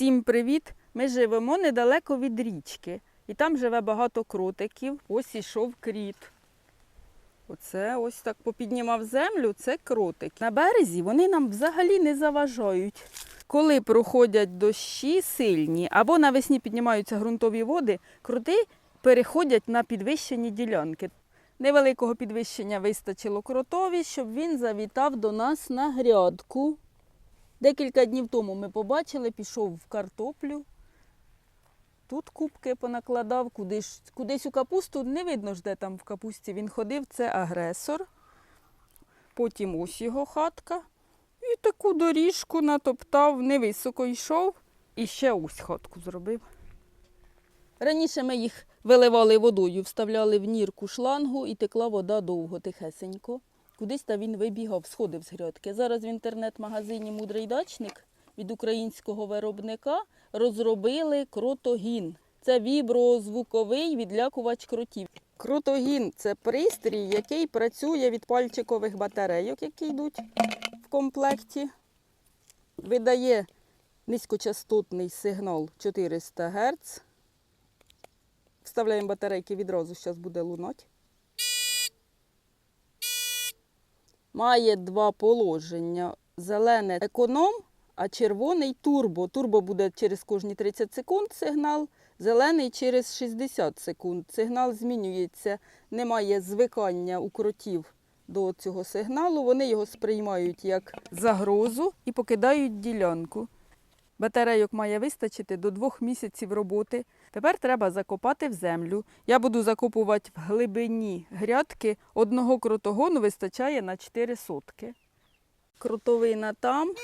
Всім привіт! Ми живемо недалеко від річки. І там живе багато кротиків. Ось ішов кріт. Оце ось так попіднімав землю, це кротик. На березі вони нам взагалі не заважають. Коли проходять дощі сильні або навесні піднімаються ґрунтові води, кроти переходять на підвищені ділянки. Невеликого підвищення вистачило кротові, щоб він завітав до нас на грядку. Декілька днів тому ми побачили, пішов в картоплю. Тут кубки понакладав, кудись, кудись у капусту. Не видно ж, де там в капусті він ходив, це агресор. Потім ось його хатка. І таку доріжку натоптав, невисоко йшов і ще ось хатку зробив. Раніше ми їх виливали водою, вставляли в нірку шлангу і текла вода довго, тихесенько. Кудись та він вибігав, сходив з грядки. Зараз в інтернет-магазині Мудрий дачник від українського виробника розробили кротогін. Це віброзвуковий відлякувач кротів. Кротогін це пристрій, який працює від пальчикових батарейок, які йдуть в комплекті. Видає низькочастотний сигнал 400 Гц. Вставляємо батарейки відразу, зараз буде лунати. Має два положення: зелене економ, а червоний турбо. Турбо буде через кожні 30 секунд сигнал, зелений через 60 секунд. Сигнал змінюється, немає звикання у кротів до цього сигналу. Вони його сприймають як загрозу і покидають ділянку. Батарейок має вистачити до двох місяців роботи. Тепер треба закопати в землю. Я буду закопувати в глибині грядки. Одного кротогону вистачає на 4 сотки. Кротовина там,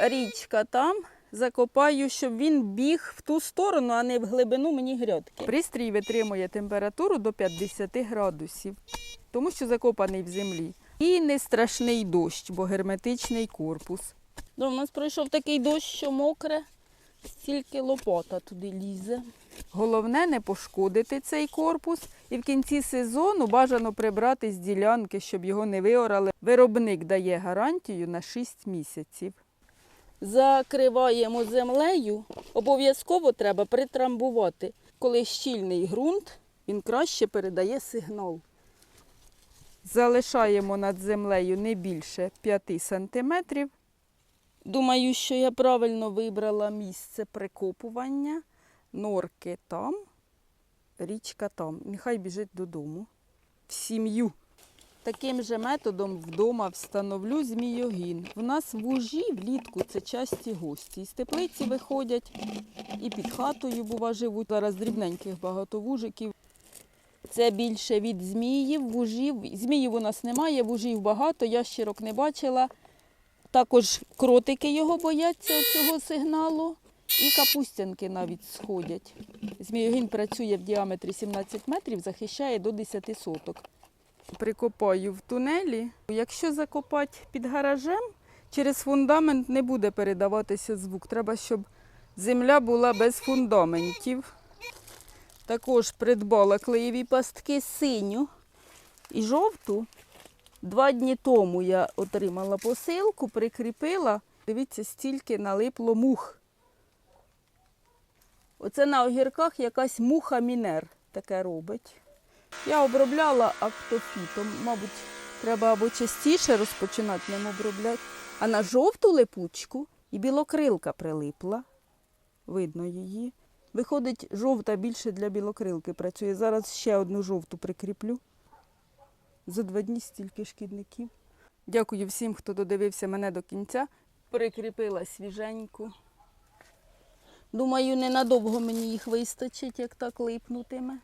річка там. Закопаю, щоб він біг в ту сторону, а не в глибину мені грядки. Пристрій витримує температуру до 50 градусів, тому що закопаний в землі. І не страшний дощ, бо герметичний корпус. Ну, у нас пройшов такий дощ, що мокре, стільки лопата туди лізе. Головне не пошкодити цей корпус і в кінці сезону бажано прибрати з ділянки, щоб його не виорали. Виробник дає гарантію на 6 місяців. Закриваємо землею. Обов'язково треба притрамбувати. Коли щільний ґрунт, він краще передає сигнал. Залишаємо над землею не більше 5 сантиметрів. Думаю, що я правильно вибрала місце прикопування. Норки там, річка там. Нехай біжить додому. В сім'ю. Таким же методом вдома встановлю змійогін. В нас вужі влітку це часті гості. Із теплиці виходять і під хатою, бува, живуть. Зараз дрібненьких багато вужиків. Це більше від зміїв, вужів. Зміїв у нас немає, вужів багато, ящерок не бачила. Також кротики його бояться цього сигналу. І капустянки навіть сходять. Зміогін працює в діаметрі 17 метрів, захищає до 10 соток. Прикопаю в тунелі. Якщо закопати під гаражем, через фундамент не буде передаватися звук. Треба, щоб земля була без фундаментів. Також придбала клеєві пастки синю і жовту. Два дні тому я отримала посилку, прикріпила. Дивіться, стільки налипло мух. Оце на огірках якась муха мінер таке робить. Я обробляла актофітом. Мабуть, треба або частіше розпочинати ним обробляти. А на жовту липучку і білокрилка прилипла. Видно її. Виходить, жовта більше для білокрилки працює. Зараз ще одну жовту прикріплю. За два дні стільки шкідників. Дякую всім, хто додивився мене до кінця. Прикріпила свіженьку. Думаю, ненадовго мені їх вистачить, як так липнутиме.